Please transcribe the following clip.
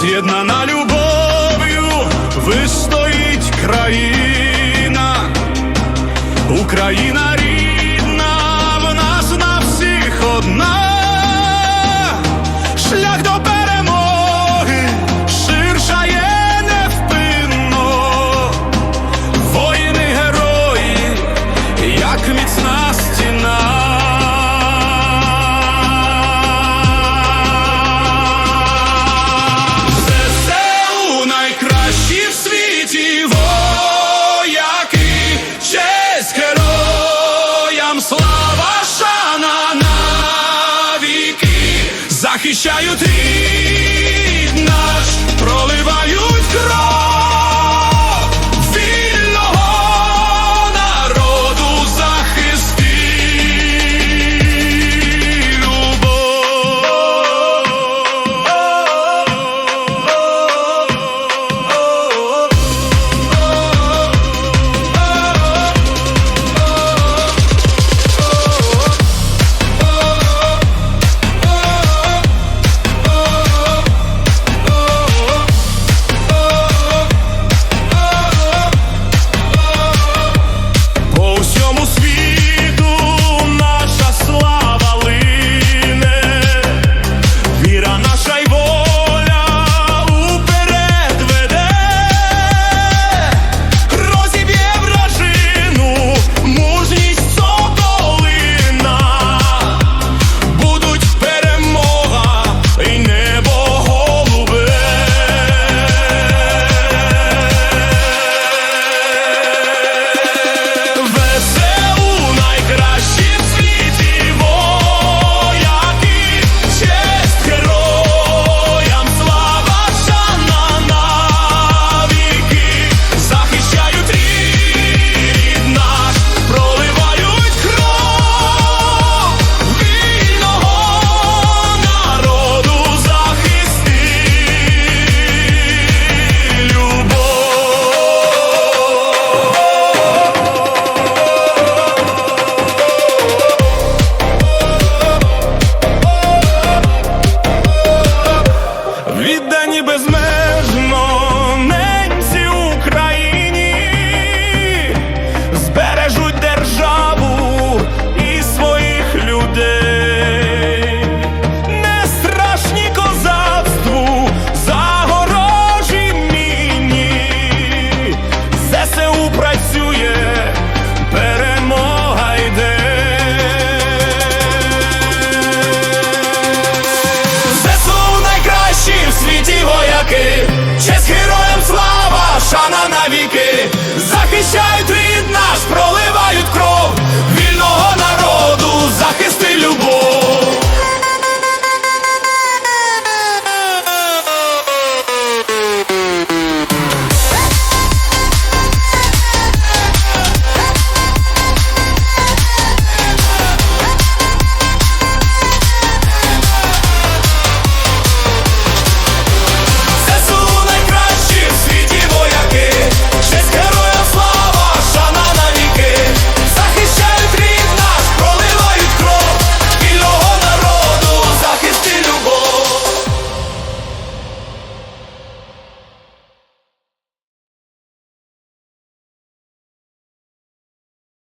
з'єднана любов'ю, вистоїть країна, Україна. захищають рід наш, проливають кров.